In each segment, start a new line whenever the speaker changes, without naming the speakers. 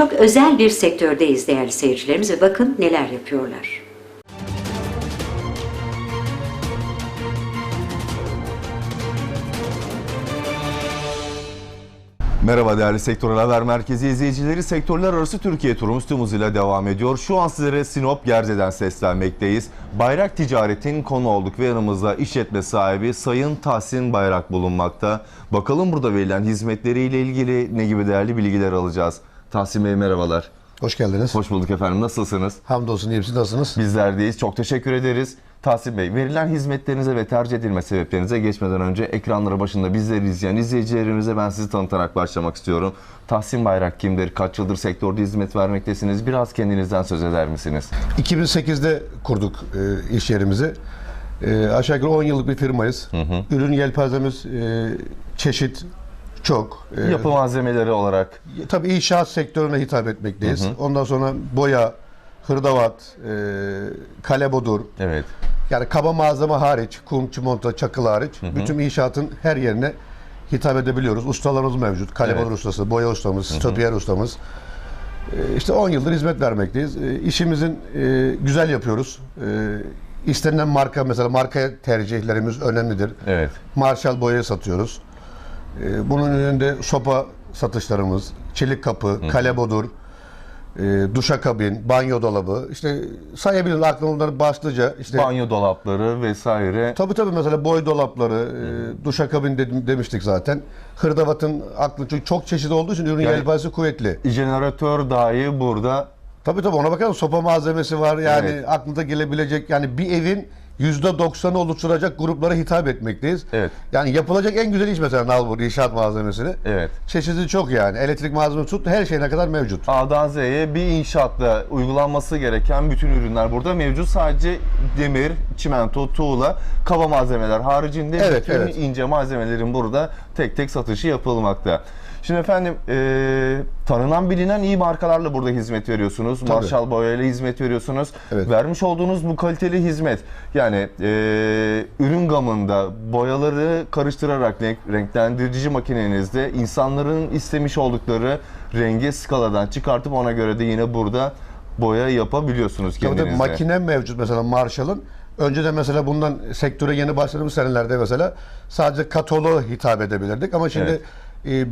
Çok özel bir sektördeyiz değerli seyircilerimiz ve bakın neler yapıyorlar.
Merhaba değerli Sektör Haber Merkezi izleyicileri. Sektörler arası Türkiye turumuz tüm hızıyla devam ediyor. Şu an sizlere Sinop Gerze'den seslenmekteyiz. Bayrak Ticaret'in konu olduk ve yanımızda işletme sahibi Sayın Tahsin Bayrak bulunmakta. Bakalım burada verilen hizmetleriyle ilgili ne gibi değerli bilgiler alacağız. Tahsin Bey merhabalar.
Hoş geldiniz.
Hoş bulduk efendim. Nasılsınız?
Hamdolsun. Siz nasılsınız?
Bizlerdeyiz. Çok teşekkür ederiz. Tahsin Bey, verilen hizmetlerinize ve tercih edilme sebeplerinize geçmeden önce ekranları başında bizleri izleyen izleyicilerimize ben sizi tanıtarak başlamak istiyorum. Tahsin Bayrak kimdir? Kaç yıldır sektörde hizmet vermektesiniz? Biraz kendinizden söz eder misiniz?
2008'de kurduk e, iş yerimizi. E, aşağı yukarı 10 yıllık bir firmayız. Ürün yelpazemiz e, çeşit çok. E,
Yapı malzemeleri olarak
Tabii inşaat sektörüne hitap etmekteyiz. Ondan sonra boya, hırdavat, e, kalebodur.
evet.
Yani kaba malzeme hariç, kum, çimento, çakıl hariç bütün inşaatın her yerine hitap edebiliyoruz. Ustalarımız mevcut. Kalebodur
Evet.
ustası, boya ustamız, stöpiyer ustamız. Ee, İşte 10 yıldır hizmet vermekteyiz. Ee, İşimizin e, güzel yapıyoruz. Ee, İstenilen marka mesela marka tercihlerimiz önemlidir.
Evet.
Marshall boyayı satıyoruz. Ee, Bunun önünde sopa satışlarımız, çelik kapı, kalebodur, e, duşakabin, banyo dolabı. İşte sayabiliriz aklımda onları başlıca. işte
Banyo dolapları vesaire.
Tabii tabii mesela boy dolapları, e, duşakabin dedim, demiştik zaten. Hırdavatın aklı çünkü çok çeşit olduğu için ürün
Yani-
yelpazesi kuvvetli.
Jeneratör dahi burada
Tabii tabii ona bakalım sopa malzemesi var yani
Evet.
aklınıza gelebilecek yani bir evin %90'ı oluşturacak gruplara hitap etmekteyiz.
Evet.
Yani yapılacak en güzel iş mesela nalbur, inşaat malzemesini.
evet.
Çeşidi çok yani. Elektrik malzemesi tut her şeyine kadar mevcut.
A'dan Z'ye bir inşaatta uygulanması gereken bütün ürünler burada mevcut. Sadece demir, çimento, tuğla, kaba malzemeler haricinde
Evet,
bütün
evet.
ince malzemelerin burada tek tek satışı yapılmakta. Şimdi efendim e, tanınan bilinen iyi markalarla burada hizmet veriyorsunuz. Marshall Boya ile hizmet veriyorsunuz.
Evet.
Vermiş olduğunuz bu kaliteli hizmet yani e, ürün gamında boyaları karıştırarak renk, renklendirici makinenizde insanların istemiş oldukları rengi skaladan çıkartıp ona göre de yine burada boya yapabiliyorsunuz
Tabii
kendinizde.
tabii makine mevcut mesela Marshall'ın. Önceden mesela bundan sektöre yeni başladığımız senelerde mesela sadece kataloğa hitap edebilirdik ama şimdi e,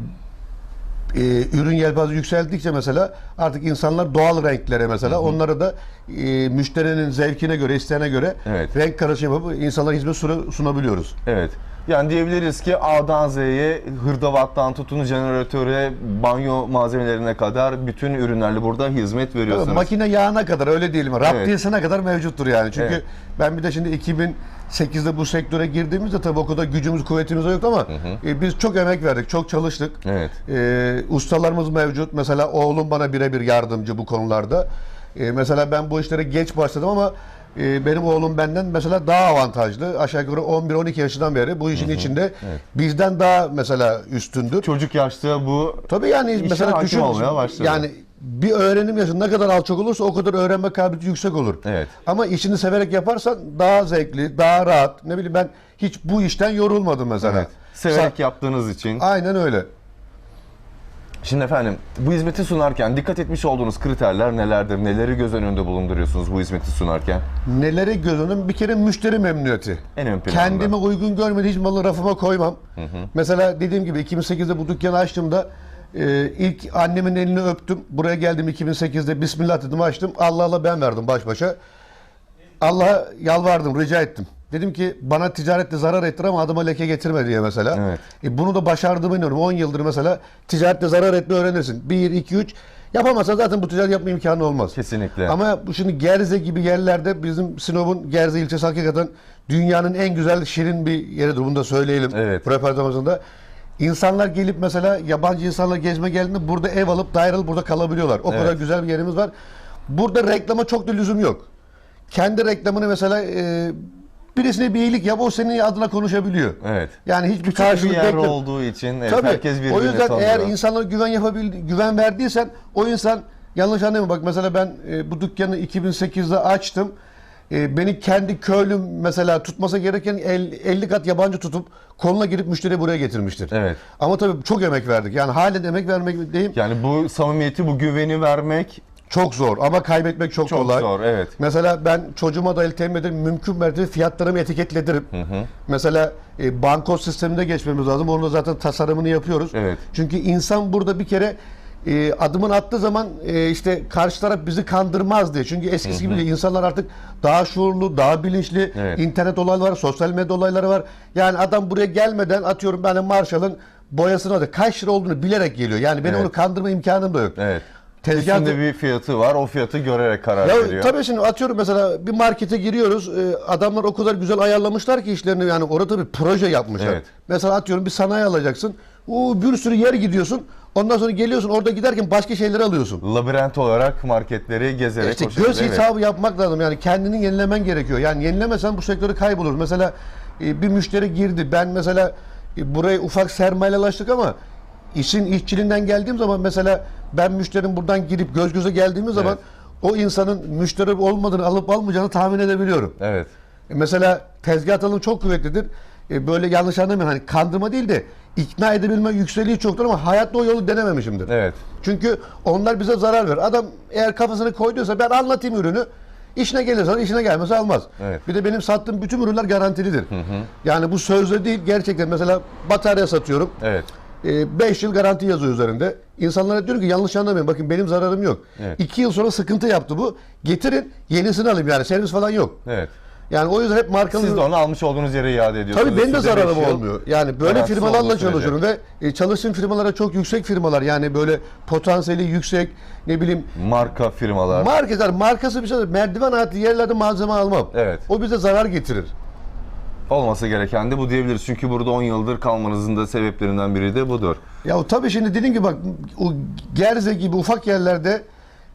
e, ürün yelpazesi yükseldikçe mesela artık insanlar doğal renklere mesela onları da e, müşterinin zevkine göre, isteğine göre
Evet.
renk karışımı insanlara hizmet sunabiliyoruz.
Evet. Yani diyebiliriz ki A'dan Z'ye hırdavattan tutun jeneratöre, banyo malzemelerine kadar bütün ürünlerle burada hizmet
Tabii
veriyorsunuz.
makine yağına kadar öyle değil mi? Raptiyesine kadar mevcuttur yani. Çünkü
Evet.
ben bir de şimdi 2008'de bu sektöre girdiğimizde tabii o kadar gücümüz kuvvetimiz yoktu ama e, biz çok emek verdik, çok çalıştık.
Evet.
E, ustalarımız mevcut. Mesela oğlum bana birebir yardımcı bu konularda. E, mesela ben bu işlere geç başladım ama e, benim oğlum benden mesela daha avantajlı. Aşağı yukarı 11-12 yaşından beri bu işin içinde bizden daha mesela üstündür.
Çocuk yaşta bu
Tabii yani
İşe
mesela
hakim
düşün.
olmaya başladı.
Yani bir öğrenim yaşı ne kadar alçak olursa o kadar öğrenme kabiliyeti yüksek olur.
Evet.
Ama işini severek yaparsan daha zevkli, daha rahat. Ne bileyim ben hiç bu işten yorulmadım mesela.
evet, severek
Sa-
yaptığınız için.
Aynen öyle.
Şimdi efendim bu hizmeti sunarken dikkat etmiş olduğunuz kriterler nelerdir? Neleri göz önünde bulunduruyorsunuz bu hizmeti sunarken?
Neleri göz önüm? Bir kere müşteri memnuniyeti.
En ön planda.
Kendime uygun görmediği hiç malı rafıma koymam. Mesela dediğim gibi 2008'de bu dükkanı açtığımda e, ilk annemin elini öptüm. Buraya geldim 2008'de Bismillah dedim açtım. Allah Allah ben verdim baş başa. Allah'a yalvardım, rica ettim. Dedim ki bana ticarette zarar ettir ama adıma leke getirme diye mesela.
Evet.
E, bunu da başardığımı inanıyorum. 10 yıldır mesela ticarette zarar etme öğrenirsin. 1, 2, 3. Yapamazsan zaten bu ticaret yapma imkanı olmaz.
Kesinlikle.
Ama bu şimdi Gerze gibi yerlerde bizim Sinop'un Gerze ilçesi hakikaten dünyanın en güzel şirin bir yeridir. Bunu da söyleyelim.
Evet.
Röportajımızda. İnsanlar gelip mesela yabancı insanlar gezme geldiğinde burada ev alıp daire alıp burada kalabiliyorlar. O
Evet.
kadar güzel bir yerimiz var. Burada reklama çok da lüzum yok. Kendi reklamını mesela e, birisine bir iyilik yap o senin adına konuşabiliyor.
Evet.
Yani hiçbir
Küçük
karşılık
bir yer
bekleme.
olduğu için evet,
Tabii.
herkes birbirini
o yüzden
tanıyor.
eğer insanlara güven yapabildi, güven verdiysen o insan yanlış anlama bak mesela ben e, bu dükkanı 2008'de açtım. e, beni kendi köylüm mesela tutmasa gereken el- 50 kat yabancı tutup koluna girip müşteriyi buraya getirmiştir.
Evet.
Ama tabii çok emek verdik. Yani halen emek vermek değil.
Yani bu samimiyeti, bu güveni vermek
Çok zor ama kaybetmek çok,
çok
kolay.
zor. Evet.
Mesela ben çocuğuma da temin ederim. Mümkün mertebe fiyatlarımı etiketletirim. Mesela e, bankot sisteminde geçmemiz lazım. Onu da zaten tasarımını yapıyoruz.
Evet.
Çünkü insan burada bir kere e, adımını attığı zaman e, işte karşı taraf bizi kandırmaz diye. Çünkü eskisi gibi değil. İnsanlar artık daha şuurlu, daha bilinçli.
Evet.
internet olayları var, sosyal medya olayları var. Yani adam buraya gelmeden atıyorum ben de Marshall'ın boyasını alıyor. Kaç lira olduğunu bilerek geliyor. Yani benim
Evet.
onu kandırma imkanım da yok.
Evet. Üstünde bir fiyatı var. O fiyatı görerek karar
Ya
veriyor.
tabii şimdi atıyorum mesela bir markete giriyoruz. e, adamlar o kadar güzel ayarlamışlar ki işlerini yani orada tabii proje yapmışlar.
Evet.
Mesela atıyorum bir sanayi alacaksın. O bir sürü yer gidiyorsun. Ondan sonra geliyorsun orada giderken başka şeyleri alıyorsun.
Labirent olarak marketleri gezerek
İşte
o şekilde,
göz
evet.
hesabı yapmak lazım. Yani kendini yenilemen gerekiyor. Yani yenilemesen bu sektörü kaybolur. Mesela e, bir müşteri girdi. Ben mesela e, burayı ufak sermayelaştık ama işin işçiliğinden geldiğim zaman mesela ben müşterim buradan girip göz göze geldiğimiz zaman o insanın müşteri olmadığını alıp almayacağını tahmin edebiliyorum.
Evet.
E, Mesela tezgah alım çok kuvvetlidir. E, böyle yanlış anlamayın hani kandırma değil de ikna edebilme yüksekliği çoktur ama hayatta o yolu denememişimdir.
Evet.
Çünkü onlar bize zarar verir. Adam eğer kafasını koyduysa ben anlatayım ürünü. İşine gelirse işine gelmezse almaz.
Evet.
Bir de benim sattığım bütün ürünler garantilidir. Yani bu sözde değil gerçekten mesela batarya satıyorum.
Evet.
5 yıl garanti yazıyor üzerinde. İnsanlara diyorum ki yanlış anlamayın bakın benim zararım yok.
Evet.
2 yıl sonra sıkıntı yaptı bu. Getirin yenisini alayım yani servis falan yok.
Evet.
Yani o yüzden hep markalı
Siz de onu almış olduğunuz yere iade ediyorsunuz.
Tabii benim de zararım olmuyor. Yani böyle firmalarla çalışıyorum ve e, çalıştığım firmalara çok yüksek firmalar yani böyle potansiyeli yüksek ne bileyim
Marka firmalar.
marketler markası bir şey merdiven altı yerlerde malzeme almam.
Evet.
O bize zarar getirir.
Olması gereken de bu diyebiliriz. Çünkü burada 10 yıldır kalmanızın da sebeplerinden biri de budur.
Ya tabii şimdi dediğim gibi bak o Gerze gibi ufak yerlerde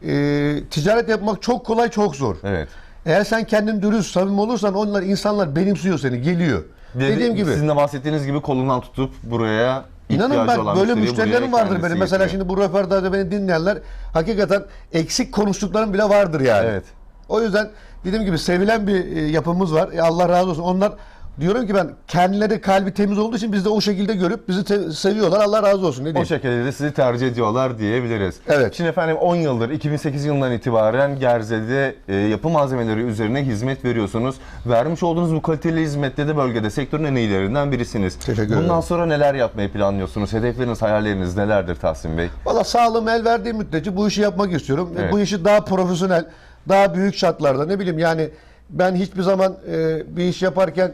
e, ticaret yapmak çok kolay çok zor.
Evet.
Eğer sen kendin dürüst, samimi olursan onlar insanlar benimsiyor seni, geliyor.
Dedi-
Dediğim gibi.
Sizin de bahsettiğiniz gibi kolundan tutup buraya
İnanın ben böyle müşterilerim vardır benim. Mesela
getiriyor.
şimdi bu röportajda beni dinleyenler hakikaten eksik konuştuklarım bile vardır yani.
Evet.
O yüzden dediğim gibi sevilen bir e, yapımız var. E, Allah razı olsun. Onlar diyorum ki ben kendileri kalbi temiz olduğu için biz de o şekilde görüp bizi seviyorlar. Allah razı olsun. Ne
O şekilde de sizi tercih ediyorlar diyebiliriz.
Evet.
Şimdi efendim 10 yıldır 2008 yılından itibaren Gerze'de e, yapı malzemeleri üzerine hizmet veriyorsunuz. Vermiş olduğunuz bu kaliteli hizmette de bölgede sektörün en iyilerinden birisiniz.
Teşekkür
Bundan
ederim.
sonra neler yapmayı planlıyorsunuz? Hedefleriniz, hayalleriniz nelerdir Tahsin Bey?
Valla sağlığım el verdiği müddetçe bu işi yapmak istiyorum. E,
Evet.
Bu işi daha profesyonel, daha büyük şartlarda ne bileyim yani ben hiçbir zaman e, bir iş yaparken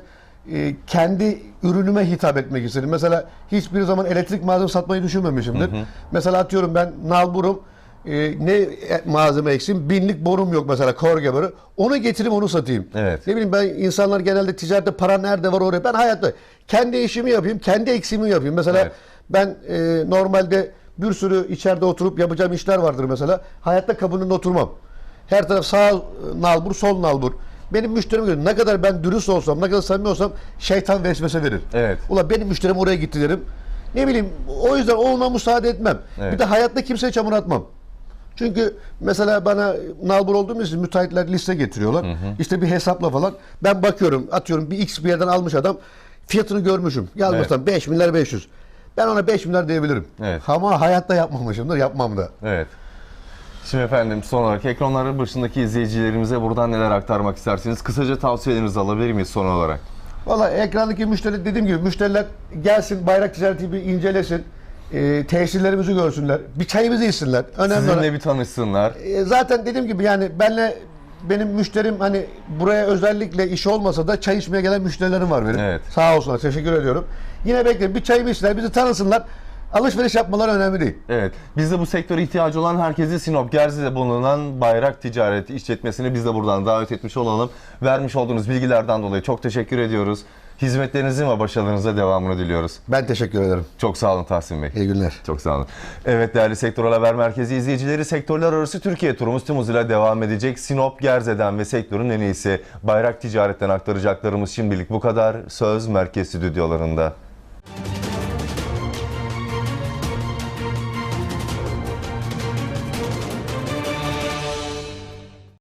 e, kendi ürünüme hitap etmek istedim. Mesela hiçbir zaman elektrik malzeme satmayı düşünmemişimdir. Mesela atıyorum ben nalburum e, ne e- malzeme eksim binlik borum yok mesela korge boru. Onu getireyim onu satayım.
Evet.
Ne bileyim ben insanlar genelde ticarette para nerede var oraya. Ben hayatta kendi işimi yapayım, kendi eksiğimi yapayım. Mesela
Evet.
ben e, normalde bir sürü içeride oturup yapacağım işler vardır mesela. Hayatta kabının oturmam. Her taraf sağ nalbur, sol nalbur. Benim müşterim göre ne kadar ben dürüst olsam, ne kadar samimi olsam şeytan vesvese verir.
Evet.
Ula benim müşterim oraya gitti derim. Ne bileyim o yüzden ona müsaade etmem.
Evet.
Bir de hayatta kimseye çamur atmam. Çünkü mesela bana nalbur olduğum için müteahhitler liste getiriyorlar. İşte bir hesapla falan. Ben bakıyorum atıyorum bir x bir yerden almış adam fiyatını görmüşüm. Yazmıştan 5 milyar 500. Ben ona 5 milyar diyebilirim.
Evet.
Ama hayatta yapmamışımdır yapmam da.
Evet. Şimdi efendim son olarak ekranların başındaki izleyicilerimize buradan neler aktarmak istersiniz? Kısaca tavsiyelerinizi alabilir miyiz son olarak?
Valla ekrandaki müşteri dediğim gibi müşteriler gelsin bayrak ticareti bir incelesin. E, tesirlerimizi görsünler. Bir çayımızı içsinler. Önemli olan-
Sizinle bir tanışsınlar.
E, zaten dediğim gibi yani benle benim müşterim hani buraya özellikle iş olmasa da çay içmeye gelen müşterilerim var benim.
Evet.
Sağ olsunlar teşekkür ediyorum. Yine bekleyin bir çayımı içsinler bizi tanısınlar. Alışveriş yapmaları önemli değil.
Evet. Biz de bu sektöre ihtiyacı olan herkesi Sinop Gerze'de bulunan Bayrak Ticaret işletmesine biz de buradan davet etmiş olalım. Vermiş olduğunuz bilgilerden dolayı çok teşekkür ediyoruz. Hizmetlerinizin ve başarılarınıza devamını diliyoruz.
Ben teşekkür ederim.
Çok sağ olun Tahsin Bey.
İyi günler.
Çok sağ olun. Evet değerli Sektörel Haber Merkezi izleyicileri sektörler arası Türkiye turumuz tüm hızıyla devam edecek. Sinop, Gerze'den ve sektörün en iyisi Bayrak Ticaret'ten aktaracaklarımız şimdilik bu kadar. Söz Merkez Stüdyolarında.